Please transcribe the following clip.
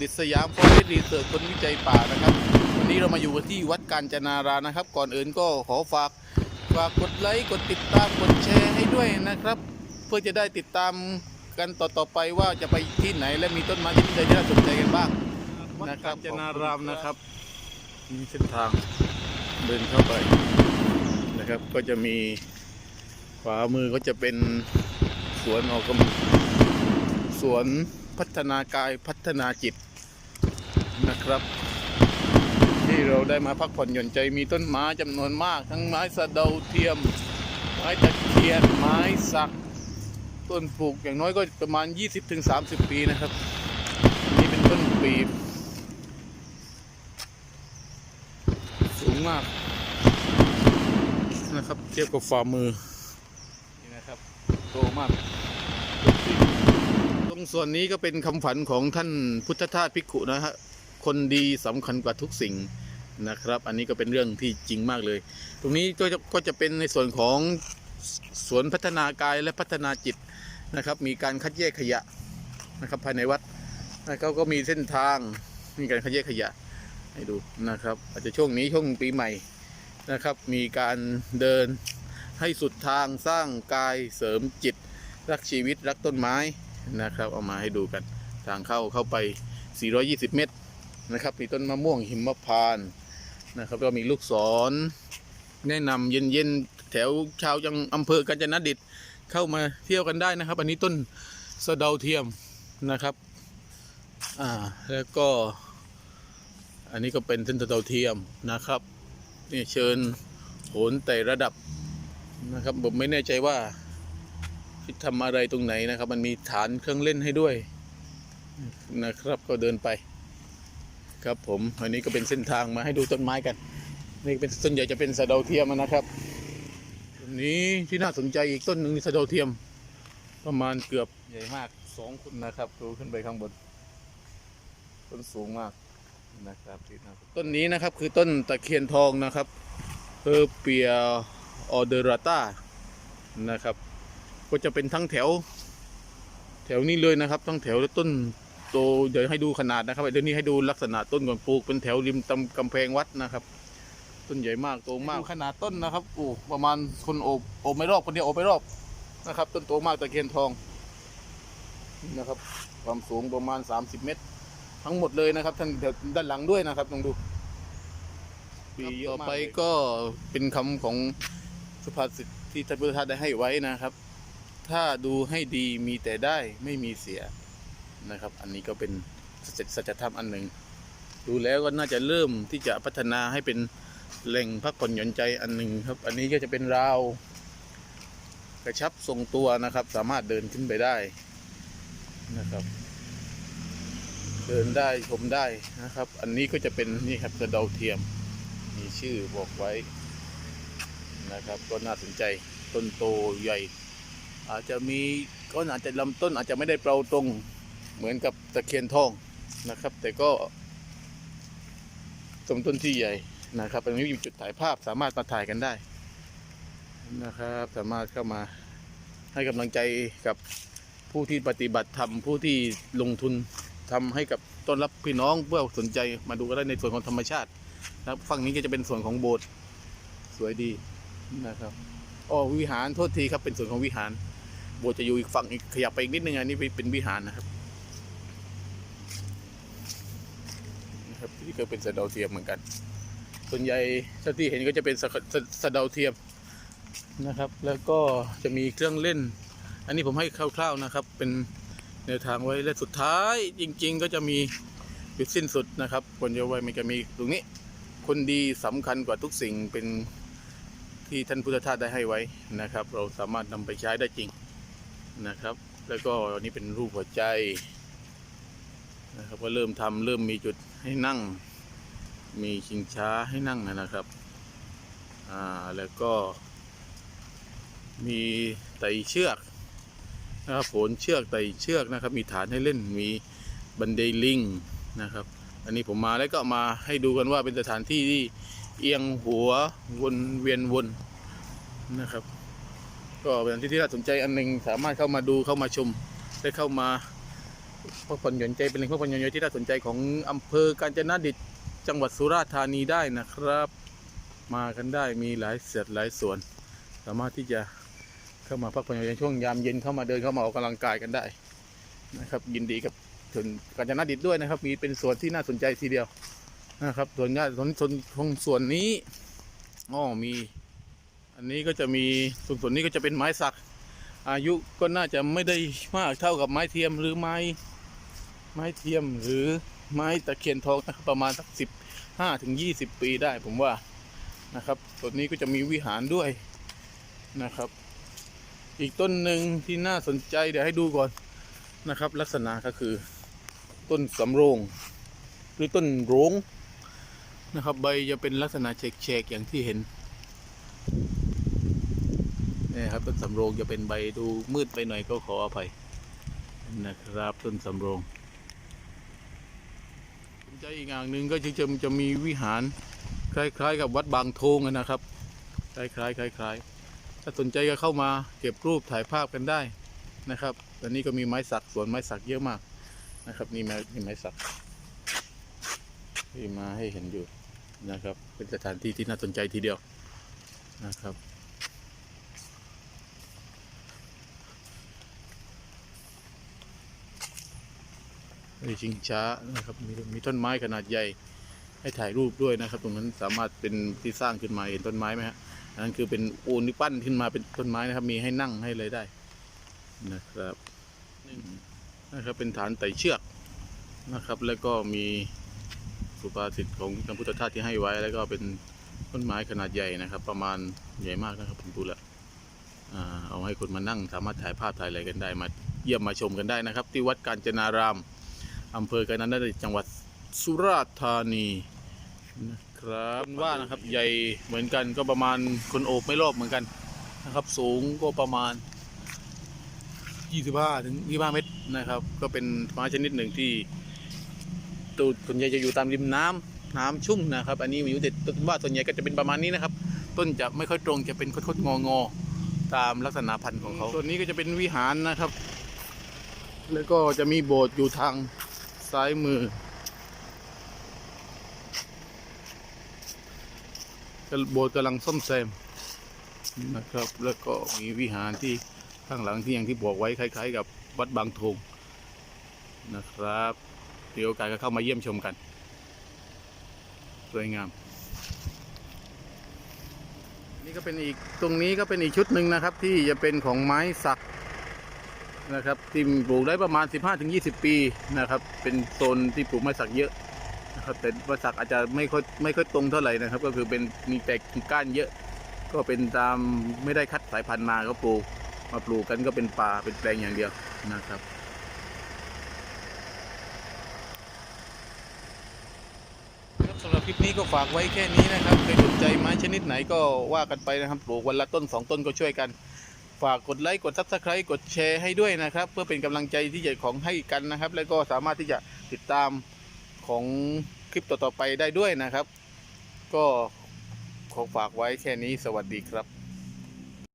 ดิษยามฟอเรสต์รีเสิร์ชคนวิจัยป่านะครับ วันนี้เรามาอยู่กันที่วัดกาญจนารานะครับ ก่อนอื่นก็ขอฝากฝากกดไลค์กดติดตามกดแชร์ให้ด้วยนะครับ เพื่อจะได้ติดตามกันต่อๆไปว่าจะไปที่ไหนและมีต้นไม้ที่ใดที่น่าสนใจกันบ้างนะครับกาญจนารามนะครับ มีเส้นทางเดินเข้าไปนะครับ ก็จะมีขวามือก็จะเป็นสวนออกกำสวนพัฒนากายพัฒนาจิต นะครับ ที่เราได้มาพักผ่อนหย่อนใจมีต้นไม้จำนวนมาก ทั้งไม้สะเดาเทียม ไม้ตะเคียนไม้สัก ต้นปลูกอย่างน้อยก็ประมาณ 20-30 ปีนะครับ นี่เป็นต้นปีบสูงมากนะครับ เทียบกับฝ่ามือนี่นะครับโตมากตรงส่วนนี้ก็เป็นคำฝันของท่านพุทธทาสภิกขุนะฮะ คนดีสำคัญกว่าทุกสิ่งนะครับ อันนี้ก็เป็นเรื่องที่จริงมากเลย ตรงนี้ก็จะก็จะเป็นในส่วนของสวนพัฒนากายและพัฒนาจิตนะครับ มีการคัดแยกขยะนะครับ ภายในวัดนะครับก็มีเส้นทางมีการคัดแยกขยะให้ดูนะครับ อาจจะช่วงนี้ช่วงปีใหม่นะครับ มีการเดินให้สุดทางสร้างกายเสริมจิต รักชีวิตรักต้นไม้นะครับ เอามาให้ดูกันทางเข้าเข้าไป 420 เมตร นะครับมีต้นมะม่วงหิมพานต์นะครับก็มีลูกศร แนะนำเย็นๆแถวชาวจังอำเภอกาญจนดิตเข้ามาเที่ยวกันได้นะครับ อันนี้ต้นสะเดาเทียมนะครับอ่าแล้วก็ อันนี้ก็เป็นต้นสะเดาเทียมนะครับนี่เชิญโหนไต่ระดับนะครับผมไม่แน่ใจว่าทำอะไรตรงไหนนะครับ มันมีฐานเครื่องเล่นให้ด้วยนะครับก็เดินไป ครับผมอันนี้ก็เป็นเส้นทางมาให้ดูต้นไม้กัน นี่เป็นส่วนใหญ่จะเป็นสะเดาเทียมนะครับต้นนี้ที่น่าสนใจอีกต้นหนึ่งนี่สะเดาเทียม ประมาณเกือบใหญ่มากสองคุณนะครับดูขึ้นไปข้างบน ต้นสูงมากนะครับที่น่าสนต้นนี้นะครับคือต้นตะเคียนทองนะครับเฮอเปียออเดราตานะครับ ก็จะเป็นทั้งแถว แถวนี้เลยนะครับ ทั้งแถวแล้วต้น โตเดี๋ยวให้ดูขนาดนะครับเดี๋ยวนี้ให้ดูลักษณะต้นก่อนปลูกเป็นแถวริมตำกำแพงวัดนะครับ ต้นใหญ่มากโตมากขนาดต้นนะครับโอ้ประมาณคนโอบโอบไม่รอบคนเดียวโอบไปรอบนะครับ ต้นโตมากตะเคียนทองนะครับ ความสูงประมาณ 30 เมตร ทั้งหมดเลยนะครับทั้งแถวด้านหลังด้วยนะครับลองดูปีต่อไปก็เป็นคำของสุภาษิตที่ท่านพุทธทาสได้ให้ไว้นะครับ ถ้าดูให้ดีมีแต่ได้ไม่มีเสีย นะครับ อันนี้ก็เป็นสัจธรรมอันหนึ่ง ดูแล้วก็น่าจะเริ่มที่จะพัฒนาให้เป็นแหล่งพักผ่อนหย่อนใจอันหนึ่งครับ อันนี้ก็จะเป็นราวกระชับทรงตัวนะครับ สามารถเดินขึ้นไปได้นะครับ เดินได้ชมได้นะครับ อันนี้ก็จะเป็นนี่ครับกระเดาเทียม มีชื่อบอกไว้นะครับ ก็น่าสนใจต้นโตใหญ่ อาจจะมีก็อาจจะลำต้นอาจจะไม่ได้เปราตรง เหมือนกับตะเคียนทองนะครับ แต่ก็ต้นต้นที่ใหญ่นะครับอันนี้มีจุดถ่ายภาพสามารถมาถ่ายกันได้นะครับ สามารถเข้ามาให้กำลังใจกับผู้ที่ปฏิบัติธรรมผู้ที่ลงทุนทำให้กับต้อนรับพี่น้องเพื่อสนใจมาดูก็ได้ในส่วนของธรรมชาตินะครับฝั่งนี้ก็จะเป็นส่วนของโบสถ์สวยดีนะครับอ๋อวิหารโทษทีครับเป็นส่วนของวิหาร โบสถ์จะอยู่อีกฝั่งอีกขยับไปอีกนิดนึงอันนี้เป็นวิหารนะครับนะ ครับที่ก็เป็นสะเดาเทียมเหมือนกัน ส่วนใหญ่ที่เห็นก็จะเป็นสะสะสะเดาเทียมนะครับ แล้วก็จะมีเครื่องเล่น อันนี้ผมให้คร่าวๆนะครับ เป็นแนวทางไว้และสุดท้ายจริง ๆ ก็จะมีจุดสิ้นสุดนะครับคนเยาวัยมันจะมีตรงนี้ คนดีสำคัญกว่าทุกสิ่งเป็นที่ท่านพุทธทาสได้ให้ไว้นะครับ เราสามารถนำไปใช้ได้จริงนะครับ แล้วก็อันนี้เป็นรูปหัวใจ นะครับ ก็เริ่มทำเริ่มมีจุดให้นั่ง มีชิงช้าให้นั่งนะครับ อ่าแล้วก็ มีไต่เชือกนะครับโผนเชือกไต่เชือกนะครับ มีฐานให้เล่นมีบันไดลิงนะครับ อันนี้ผมมาแล้วก็มาให้ดูกันว่าเป็นสถานที่ที่เอียงหัววนเวียนวนนะครับ ก็เป็นที่ที่น่าสนใจอันหนึ่งสามารถเข้ามาดูเข้ามาชมได้เข้ามา พักผ่อนหย่อนใจเป็นแหล่งพักผ่อนหย่อนใจที่น่าสนใจของอำเภอกาญจนดิตจังหวัดสุราษฎร์ธานีได้นะครับ มากันได้มีหลายเสียดหลายส่วน สามารถที่จะเข้ามาพักผ่อนหย่อนใจช่วงยามเย็นเข้ามาเดินเข้ามาออกกำลังกายกันได้นะครับยินดีกับส่วนกาญจนดิตด้วยนะครับ มีเป็นส่วนที่น่าสนใจทีเดียวนะครับส่วนญาติส่วนส่วนของส่วนนี้อ๋อมี อันนี้ก็จะมีส่วนส่วนนี้ก็จะเป็นไม้สัก อายุก็น่าจะไม่ได้มากเท่ากับไม้เทียมหรือไม้ ไม้เทียมหรือไม้ตะเคียนทองนะครับประมาณสักสิบห้าถึงยี่สิบปีได้ผมว่านะครับต้นนี้ก็จะมีวิหารด้วยนะครับ อีกต้นหนึ่งที่น่าสนใจเดี๋ยวให้ดูก่อนนะครับ ลักษณะก็คือต้นสำโรง หรือต้นโรงนะครับ ใบจะเป็นลักษณะแฉกๆอย่างที่เห็น นี่ครับต้นสำโรงจะเป็นใบดูมืดไปหน่อยก็ขออภัยนะครับต้นสำโรงสนใจอีกอย่างหนึ่งก็จะจะจะมีวิหารคล้าย ๆ กับวัดบางโทงนะครับคล้ายๆคล้ายๆถ้าสนใจก็เข้ามาเก็บรูปถ่ายภาพกันได้นะครับตอนนี้ก็มีไม้สักสวนไม้สักเยอะมากนะครับนี่ไม้นี่ไม้สักที่มาให้เห็นอยู่นะครับ เป็นสถานที่ที่น่าสนใจทีเดียวนะครับ มีชิงช้านะครับมีมีต้นไม้ขนาดใหญ่ให้ถ่ายรูปด้วยนะครับ ตรงนั้นสามารถเป็นที่สร้างขึ้นมาเห็นต้นไม้ไหมฮะอันนั้นคือเป็นปูนที่ปั้นขึ้นมาเป็นต้นไม้นะครับ มีให้นั่งให้เลยได้นะครับนี่นะครับเป็นฐานไต่เชือกนะครับ แล้วก็มีสุภาษิตของพระพุทธทาสที่ให้ไว้ แล้วก็เป็นต้นไม้ขนาดใหญ่นะครับ ประมาณใหญ่มากนะครับผมดูแล้วเอาให้คนมานั่งสามารถถ่ายภาพถ่ายอะไรกันได้มาเยี่ยมมาชมกันได้นะครับ ที่วัดกาญจนาราม อำเภอกาญจนดิตจังหวัดสุราษฎร์ธานีนะครับว่านะครับใหญ่เหมือนกันก็ประมาณคนโอบไม่รอบเหมือนกันนะครับ สูงก็ประมาณ 25ถึง25เมตรนะครับ ก็เป็นไม้ชนิดหนึ่งที่ตูดส่วนใหญ่จะอยู่ตามริมน้ำน้ำชุ่มนะครับ อันนี้มีอยู่เด็ดต้นว่าส่วนใหญ่ก็จะเป็นประมาณนี้นะครับ ต้นจะไม่ค่อยตรงจะเป็นคดๆงองอๆตามลักษณะพันธุ์ของเขาส่วนนี้ก็จะเป็นวิหารนะครับ แล้วก็จะมีโบสถ์อยู่ทาง ซ้ายมือโบสถ์กำลังซ่อมแซมนะครับ แล้วก็มีวิหารที่ข้างหลังที่อย่างที่บอกไว้คล้าย ๆ กับวัดบางทงนะครับเดี๋ยวโอกาสก็เข้ามาเยี่ยมชมกัน สวยงาม นี่ก็เป็นอีกตรงนี้ก็เป็นอีกชุดหนึ่งนะครับ ที่จะเป็นของไม้สัก นะครับที่ปลูกได้ประมาณ 15-20 ปีนะครับ เป็นโซนที่ปลูกไม้สักเยอะนะครับแต่ไม้สักอาจจะไม่ค่อยไม่ค่อยตรงเท่าไหร่นะครับ ก็คือเป็นมีแตกก้านเยอะ ก็เป็นตามไม่ได้คัดสายพันธุ์มาก็ปลูกมาปลูกกันก็เป็นป่าเป็นแปลงอย่างเดียวนะครับครับสำหรับคลิปนี้ก็ฝากไว้แค่นี้นะครับใครสนใจไม้ชนิดไหนก็ว่ากันไปนะครับ ปลูกวันละต้นสองต้นก็ช่วยกัน ฝากกดไลค์กดซับสไครต์กดแชร์ให้ด้วยนะครับ เพื่อเป็นกำลังใจที่จะของให้กันนะครับ แล้วก็สามารถที่จะติดตามของคลิปต่อๆไปได้ด้วยนะครับ ก็ขอฝากไว้แค่นี้สวัสดีครับ